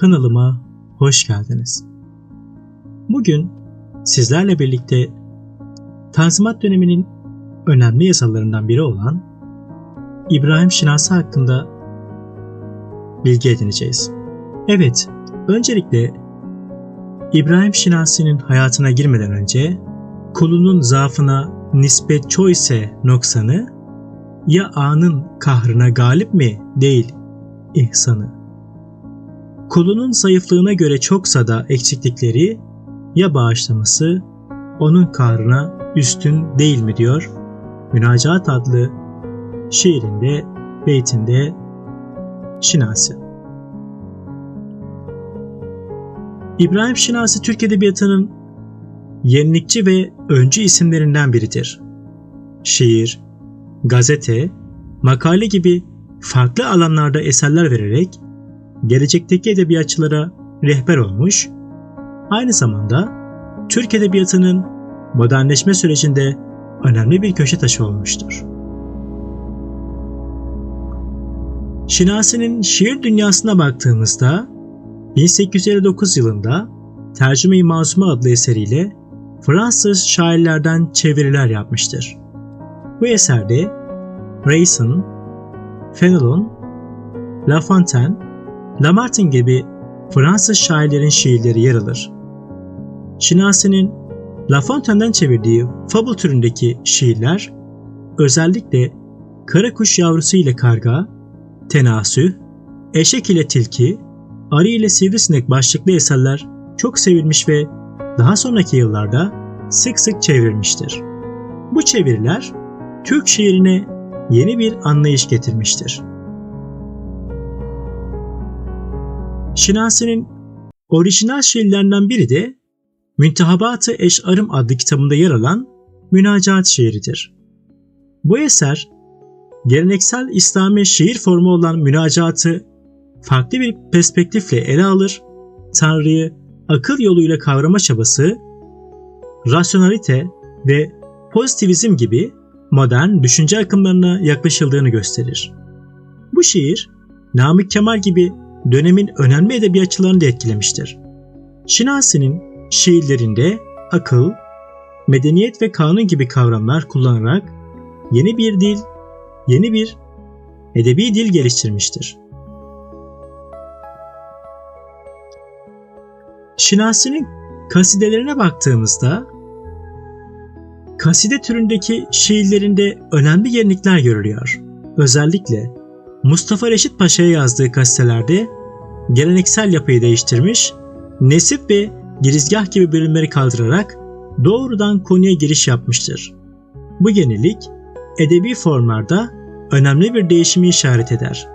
Kanalıma hoş geldiniz. Bugün sizlerle birlikte Tanzimat döneminin önemli yasalarından biri olan İbrahim Şinasi hakkında bilgi edineceğiz. Evet, öncelikle İbrahim Şinasi'nin hayatına girmeden önce kulunun zaafına nispet çoyse noksanı ya anın kahrına galip mi değil ihsanı. Kulunun zayıflığına göre çoksa da eksiklikleri ya bağışlaması onun kahrına üstün değil mi diyor Münacaat adlı şiirinde, beytinde Şinasi. İbrahim Şinasi Türk Edebiyatı'nın yenilikçi ve öncü isimlerinden biridir. Şiir, gazete, makale gibi farklı alanlarda eserler vererek gelecekteki edebiyatçılara rehber olmuş, aynı zamanda Türk Edebiyatı'nın modernleşme sürecinde önemli bir köşe taşı olmuştur. Şinasi'nin şiir dünyasına baktığımızda 1859 yılında Tercüme-i Mazuma adlı eseriyle Fransız şairlerden çeviriler yapmıştır. Bu eserde Rayson, Fenelon, La Fontaine, Lamartine gibi Fransız şairlerin şiirleri yer alır. Şinasi'nin La Fontaine'den çevirdiği fable türündeki şiirler özellikle kara kuş yavrusu ile karga, tenasüh, eşek ile tilki, arı ile sivrisinek başlıklı eserler çok sevilmiş ve daha sonraki yıllarda sık sık çevrilmiştir. Bu çeviriler Türk şiirine yeni bir anlayış getirmiştir. Şinasi'nin orijinal şiirlerinden biri de Müntehabat-ı Eş'arım adlı kitabında yer alan Münacaat şiiridir. Bu eser, geleneksel İslami şiir formu olan münacatı farklı bir perspektifle ele alır, Tanrı'yı akıl yoluyla kavrama çabası, rasyonalite ve pozitivizm gibi modern düşünce akımlarına yaklaşıldığını gösterir. Bu şiir, Namık Kemal gibi dönemin önemli edebiyatçılarını da etkilemiştir. Şinasi'nin şiirlerinde akıl, medeniyet ve kanun gibi kavramlar kullanarak yeni bir dil, yeni bir edebi dil geliştirmiştir. Şinasi'nin kasidelerine baktığımızda kaside türündeki şiirlerinde önemli yenilikler görülüyor. Özellikle Mustafa Reşit Paşa'ya yazdığı kasidelerde geleneksel yapıyı değiştirmiş, nesip ve girizgah gibi bölümleri kaldırarak doğrudan konuya giriş yapmıştır. Bu yenilik edebi formlarda önemli bir değişimi işaret eder.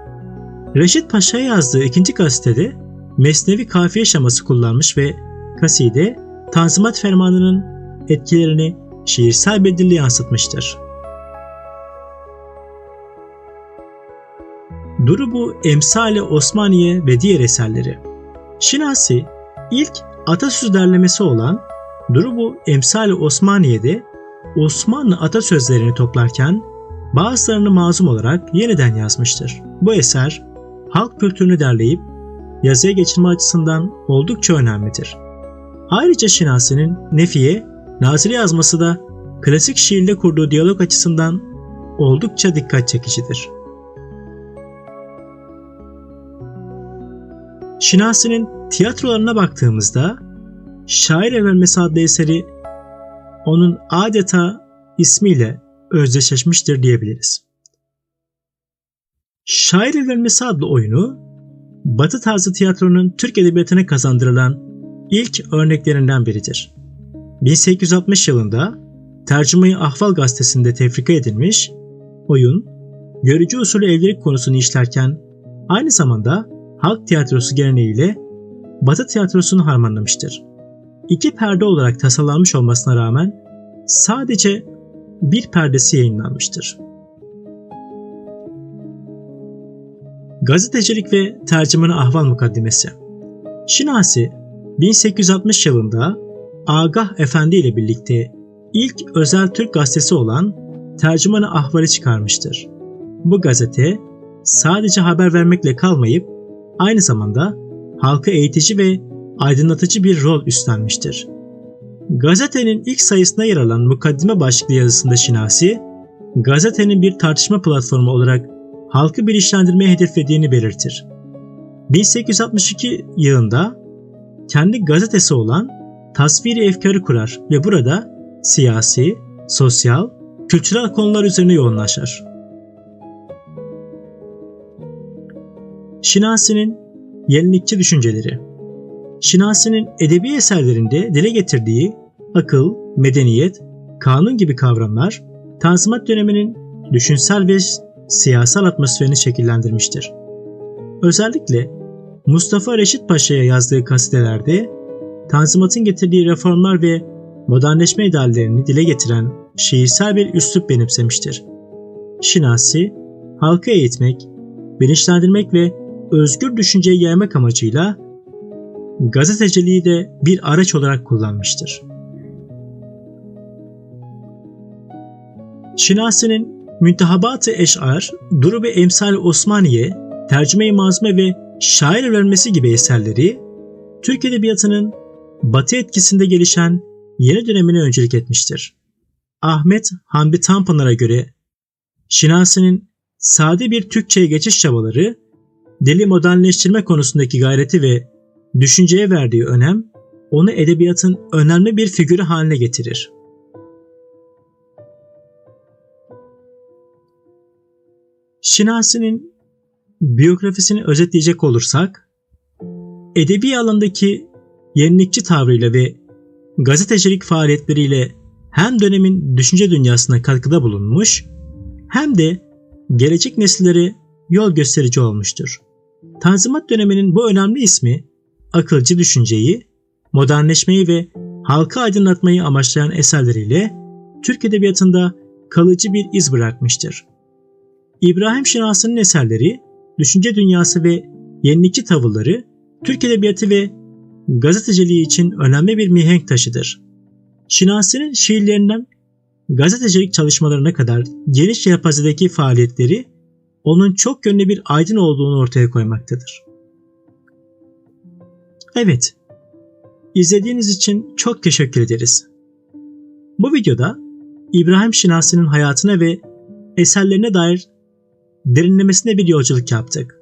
Reşit Paşa'ya yazdığı ikinci gazetede Mesnevi kafiye şaması kullanmış ve kaside Tanzimat Fermanı'nın etkilerini şiirsel bir dille yansıtmıştır. Durubu Emsale Osmaniye ve diğer eserleri. Şinasi ilk atasöz derlemesi olan Durubu Emsale Osmaniye'de Osmanlı atasözlerini toplarken bazılarını mazum olarak yeniden yazmıştır. Bu eser halk kültürünü derleyip yazıya geçirme açısından oldukça önemlidir. Ayrıca Şinasi'nin Nefiye, Nazire yazması da klasik şiirle kurduğu diyalog açısından oldukça dikkat çekicidir. Şinasi'nin tiyatrolarına baktığımızda Şair Evlenmesi adlı eseri onun adeta ismiyle özdeşleşmiştir diyebiliriz. Şair Evlenmesi adlı oyunu Batı tarzı tiyatronun Türk edebiyatına kazandırılan ilk örneklerinden biridir. 1860 yılında Tercüme-i Ahval gazetesinde tefrika edilmiş, oyun, görücü usulü evlilik konusunu işlerken aynı zamanda halk tiyatrosu geleneğiyle Batı tiyatrosunu harmanlamıştır. İki perde olarak tasarlanmış olmasına rağmen sadece bir perdesi yayınlanmıştır. Gazetecilik ve Tercümanı Ahval Mukaddimesi Şinasi 1860 yılında Agah Efendi ile birlikte ilk özel Türk gazetesi olan Tercümanı Ahval'i çıkarmıştır. Bu gazete sadece haber vermekle kalmayıp aynı zamanda halkı eğitici ve aydınlatıcı bir rol üstlenmiştir. Gazetenin ilk sayısına yer alan mukaddime başlıklı yazısında Şinasi, gazetenin bir tartışma platformu olarak halkı bilinçlendirmeye hedeflediğini belirtir. 1862 yılında kendi gazetesi olan Tasviri Efkarı kurar ve burada siyasi, sosyal, kültürel konular üzerine yoğunlaşır. Şinasi'nin yenilikçi düşünceleri Şinasi'nin edebi eserlerinde dile getirdiği akıl, medeniyet, kanun gibi kavramlar Tanzimat döneminin düşünsel ve siyasal atmosferini şekillendirmiştir. Özellikle Mustafa Reşit Paşa'ya yazdığı kasidelerde Tanzimat'ın getirdiği reformlar ve modernleşme ideallerini dile getiren şiirsel bir üslup benimsemiştir. Şinasi, halkı eğitmek, bilinçlendirmek ve özgür düşünceyi yaymak amacıyla gazeteciliği de bir araç olarak kullanmıştır. Şinasi'nin Müntehabat-ı Eş'ar, Duru ve Emsal Osmaniye, Tercüme-i Mazme ve Şair Öğrenmesi gibi eserleri Türk Edebiyatı'nın Batı etkisinde gelişen yeni dönemine öncülük etmiştir. Ahmet Hamdi Tanpınar'a göre Şinasi'nin sade bir Türkçe'ye geçiş çabaları, dili modernleştirme konusundaki gayreti ve düşünceye verdiği önem onu edebiyatın önemli bir figürü haline getirir. Şinasi'nin biyografisini özetleyecek olursak, edebi alandaki yenilikçi tavrıyla ve gazetecilik faaliyetleriyle hem dönemin düşünce dünyasına katkıda bulunmuş hem de gelecek nesillere yol gösterici olmuştur. Tanzimat döneminin bu önemli ismi akılcı düşünceyi, modernleşmeyi ve halkı aydınlatmayı amaçlayan eserleriyle Türk Edebiyatı'nda kalıcı bir iz bırakmıştır. İbrahim Şinasi'nin eserleri, düşünce dünyası ve yenilikçi tavırları Türk Edebiyatı ve gazeteciliği için önemli bir mihenk taşıdır. Şinasi'nin şiirlerinden gazetecilik çalışmalarına kadar geniş yelpazedeki faaliyetleri onun çok yönlü bir aydın olduğunu ortaya koymaktadır. Evet, izlediğiniz için çok teşekkür ederiz. Bu videoda İbrahim Şinasi'nin hayatına ve eserlerine dair derinlemesine bir yolculuk yaptık.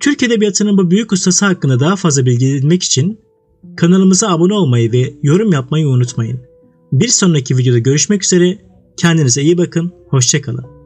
Türk Edebiyatı'nın bu büyük ustası hakkında daha fazla bilgi edinmek için kanalımıza abone olmayı ve yorum yapmayı unutmayın. Bir sonraki videoda görüşmek üzere, kendinize iyi bakın, hoşçakalın.